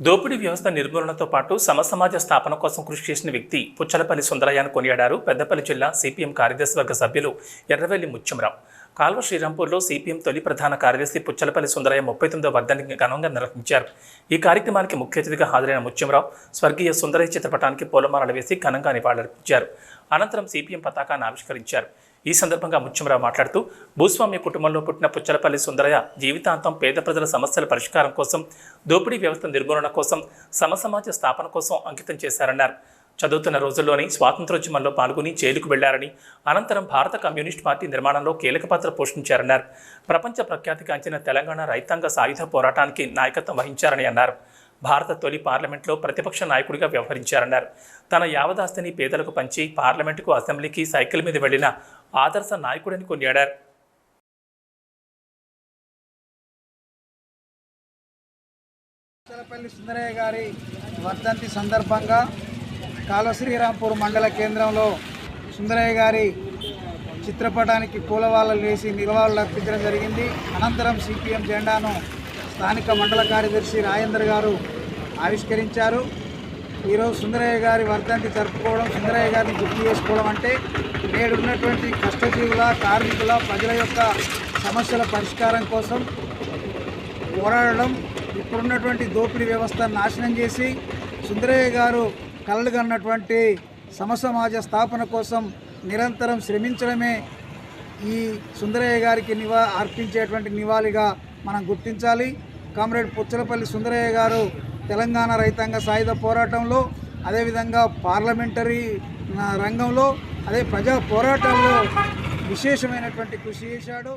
దోపిడీ వ్యవస్థ నిర్మూలనతో పాటు సమసమాజ స్థాపన కోసం కృషి చేసిన వ్యక్తి పుచ్చలపల్లి సుందరయ్యను కొనియాడారు పెద్దపల్లి జిల్లా సిపిఎం కార్యదర్శి వర్గ సభ్యులు ఎర్రవెల్లి ముత్యంరావు కాల్వ శ్రీరాంపూర్లో సిపిఎం తొలి ప్రధాన కార్యదర్శి పుచ్చలపల్లి సుందరయ్య ముప్పై తొమ్మిదో వర్ధానికి ఘనంగా నిర్వహించారు. ఈ కార్యక్రమానికి ముఖ్య అతిథిగా హాజరైన ముత్యంరావు స్వర్గీయ సుందరయ్య చిత్రపటానికి పూలమాలలు వేసి ఘనంగా నివాళులర్పించారు. అనంతరం సిపిఎం పతాకాన్ని ఆవిష్కరించారు. ఈ సందర్భంగా ముత్యంరావు మాట్లాడుతూ భూస్వామ్య కుటుంబంలో పుట్టిన పుచ్చలపల్లి సుందరయ్య జీవితాంతం పేద ప్రజల సమస్యల పరిష్కారం కోసం దోపిడీ వ్యవస్థ నిర్మూలన కోసం సమసమాజ స్థాపన కోసం అంకితం చేశారన్నారు. చదువుతున్న రోజుల్లోని స్వాతంత్రోద్యమంలో పాల్గొని జైలుకు వెళ్ళారని అనంతరం భారత కమ్యూనిస్ట్ పార్టీ నిర్మాణంలో కీలక పాత్ర పోషించారన్నారు. ప్రపంచ ప్రఖ్యాతిగాంచిన తెలంగాణ రైతాంగ సాయుధ పోరాటానికి నాయకత్వం వహించారని అన్నారు. భారత తొలి పార్లమెంట్లో ప్రతిపక్ష నాయకుడిగా వ్యవహరించారన్నారు. తన యావదాస్తిని పేదలకు పంచి పార్లమెంటుకు అసెంబ్లీకి సైకిల్ మీద వెళ్ళిన ఆదర్శ నాయకుడని కొనియాడారు. సుందరయ్య గారి వర్ధంతి సందర్భంగా కాలువ శ్రీరాంపూర్ మండల కేంద్రంలో సుందరయ్య గారి చిత్రపటానికి పూలవాళ్ళలు వేసి నిలవాళ్ళు అర్పించడం జరిగింది. అనంతరం సిపిఎం జెండాను స్థానిక మండల కార్యదర్శి రాజేందర్ గారు ఆవిష్కరించారు. ఈరోజు సుందరయ్య గారి వర్ధంతి జరుపుకోవడం సుందరయ్య గారిని గుర్తు చేసుకోవడం అంటే నేడున్నటువంటి కష్టజీవుల కార్మికుల ప్రజల యొక్క సమస్యల పరిష్కారం కోసం పోరాడడం ఇప్పుడున్నటువంటి దోపిడీ వ్యవస్థ నాశనం చేసి సుందరయ్య గారు కలలుగన్నటువంటి సమసమాజ స్థాపన కోసం నిరంతరం శ్రమించడమే ఈ సుందరయ్య గారికి నివా అర్పించేటువంటి నివాళిగా మనం గుర్తించాలి. కామ్రేడ్ పుచ్చలపల్లి సుందరయ్య గారు తెలంగాణ రైతాంగ సాయుధ పోరాటంలో అదేవిధంగా పార్లమెంటరీ రంగంలో అదే ప్రజా పోరాటంలో విశేషమైనటువంటి కృషి చేశాడు.